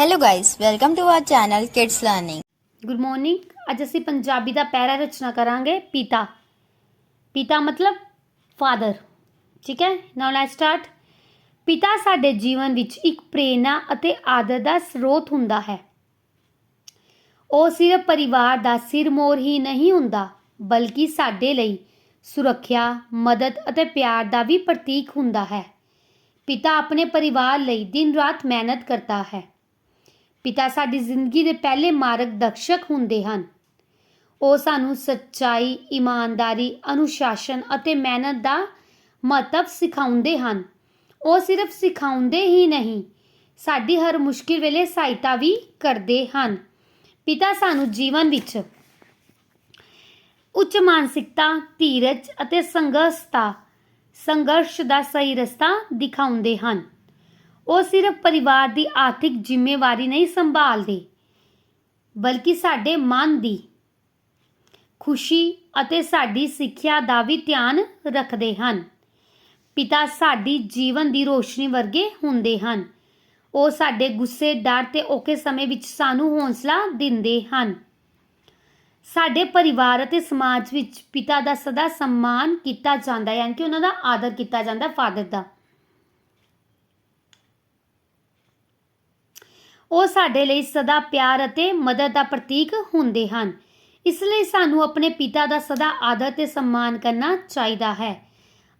Hello guys, welcome to our channel Kids Learning. Good morning ਅੱਜ ਅਸੀਂ ਪੰਜਾਬੀ ਦਾ ਪੈਰਾ ਰਚਨਾ ਕਰਾਂਗੇ ਪਿਤਾ। ਪਿਤਾ ਮਤਲਬ ਫਾਦਰ ਠੀਕ ਹੈ? ਨਾਓ ਲੈਟਸ ਸਟਾਰਟ ਪਿਤਾ ਸਾਡੇ ਜੀਵਨ ਵਿੱਚ ਇੱਕ ਪ੍ਰੇਰਣਾ ਅਤੇ ਆਦਰ ਦਾ ਸਰੋਤ ਹੁੰਦਾ ਹੈ। ਉਹ ਸਿਰਫ ਪਰਿਵਾਰ ਦਾ ਸਿਰਮੌਰ ਹੀ ਨਹੀਂ ਹੁੰਦਾ ਬਲਕਿ ਸਾਡੇ ਲਈ ਸੁਰੱਖਿਆ ਮਦਦ ਅਤੇ ਪਿਆਰ ਦਾ ਵੀ ਪ੍ਰਤੀਕ ਹੁੰਦਾ ਹੈ। ਪਿਤਾ ਆਪਣੇ ਪਰਿਵਾਰ ਲਈ ਦਿਨ ਰਾਤ ਮਿਹਨਤ ਕਰਦਾ ਹੈ। ਪਿਤਾ ਸਾਡੀ ਜ਼ਿੰਦਗੀ ਦੇ ਪਹਿਲੇ ਮਾਰਗ ਦਰਸ਼ਕ ਹੁੰਦੇ ਹਨ। ਉਹ ਸਾਨੂੰ ਸੱਚਾਈ, ਇਮਾਨਦਾਰੀ, ਅਨੁਸ਼ਾਸਨ ਅਤੇ ਮਿਹਨਤ ਦਾ ਮਹੱਤਵ ਸਿਖਾਉਂਦੇ ਹਨ। ਉਹ ਸਿਰਫ ਸਿਖਾਉਂਦੇ ਹੀ ਨਹੀਂ, ਸਾਡੀ ਹਰ ਮੁਸ਼ਕਿਲ ਵੇਲੇ ਸਹਾਇਤਾ ਵੀ ਕਰਦੇ ਹਨ। ਪਿਤਾ ਸਾਨੂੰ ਜੀਵਨ ਵਿੱਚ ਉੱਚ ਮਾਨਸਿਕਤਾ, ਧੀਰਜ ਅਤੇ ਸੰਘਰਸ਼ ਦਾ ਸੰਘਰਸ਼ ਦਾ ਸਹੀ ਰਸਤਾ ਦਿਖਾਉਂਦੇ ਹਨ। ਉਹ ਸਿਰਫ ਪਰਿਵਾਰ ਦੀ ਆਰਥਿਕ ਜ਼ਿੰਮੇਵਾਰੀ ਨਹੀਂ ਸੰਭਾਲਦੇ, ਬਲਕਿ ਸਾਡੇ ਮਨ ਦੀ ਖੁਸ਼ੀ ਅਤੇ ਸਾਡੀ ਸਿੱਖਿਆ ਦਾ ਵੀ ਧਿਆਨ ਰੱਖਦੇ ਹਨ। ਪਿਤਾ ਸਾਡੀ ਜੀਵਨ ਦੀ ਰੋਸ਼ਨੀ ਵਰਗੇ ਹੁੰਦੇ ਹਨ। ਉਹ ਸਾਡੇ ਗੁੱਸੇ, ਡਰ ਤੇ ਔਖੇ ਸਮੇਂ ਵਿੱਚ ਸਾਨੂੰ ਹੌਸਲਾ ਦਿੰਦੇ ਹਨ। ਸਾਡੇ ਪਰਿਵਾਰ ਅਤੇ ਸਮਾਜ ਵਿੱਚ ਪਿਤਾ ਦਾ ਸਦਾ ਸਨਮਾਨ ਕੀਤਾ ਜਾਂਦਾ ਹੈ, ਯਾਨੀ ਕਿ ਉਹਨਾਂ ਦਾ ਆਦਰ ਕੀਤਾ ਜਾਂਦਾ, ਫਾਦਰ ਦਾ। ਉਹ ਸਾਡੇ ਲਈ ਸਦਾ ਪਿਆਰ ਅਤੇ ਮਦਦ ਦਾ ਪ੍ਰਤੀਕ ਹੁੰਦੇ ਹਨ। ਇਸ ਲਈ ਸਾਨੂੰ ਆਪਣੇ ਪਿਤਾ ਦਾ ਸਦਾ ਆਦਰ ਤੇ ਸਨਮਾਨ ਕਰਨਾ ਚਾਹੀਦਾ ਹੈ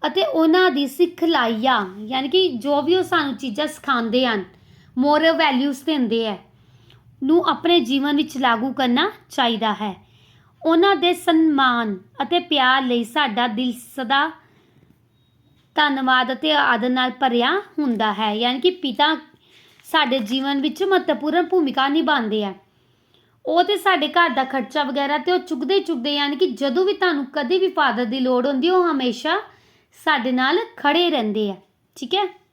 ਅਤੇ ਉਹਨਾਂ ਦੀ ਸਿਖਲਾਈਆਂ, ਯਾਨੀ ਕਿ ਜੋ ਵੀ ਉਹ ਸਾਨੂੰ ਚੀਜ਼ਾਂ ਸਿਖਾਉਂਦੇ ਹਨ ਮੋਰਲ ਵੈਲਿਊਜ਼ ਦਿੰਦੇ ਹੈ, ਨੂੰ ਆਪਣੇ ਜੀਵਨ ਵਿੱਚ ਲਾਗੂ ਕਰਨਾ ਚਾਹੀਦਾ ਹੈ। ਉਹਨਾਂ ਦੇ ਸਨਮਾਨ ਅਤੇ ਪਿਆਰ ਲਈ ਸਾਡਾ ਦਿਲ ਸਦਾ ਧੰਨਵਾਦ ਅਤੇ ਆਦਰ ਨਾਲ ਭਰਿਆ ਹੁੰਦਾ ਹੈ, ਯਾਨੀ ਕਿ ਪਿਤਾ ਸਾਡੇ ਜੀਵਨ ਵਿੱਚ ਮਹੱਤਵਪੂਰਨ ਭੂਮਿਕਾ ਨਿਭਾਉਂਦੇ ਆ। ਉਹ ਤੇ ਸਾਡੇ ਘਰ ਦਾ ਖਰਚਾ ਵਗੈਰਾ ਤੇ ਉਹ ਚੁੱਕਦੇ ਹੀ ਚੁੱਕਦੇ ਯਾਨੀ ਕਿ ਜਦੋਂ ਵੀ ਤੁਹਾਨੂੰ ਕਦੇ ਵੀ ਫਾਦਰ ਦੀ ਲੋੜ ਹੁੰਦੀ, ਉਹ ਹਮੇਸ਼ਾ ਸਾਡੇ ਨਾਲ ਖੜੇ ਰਹਿੰਦੇ ਆ। ਠੀਕ ਹੈ?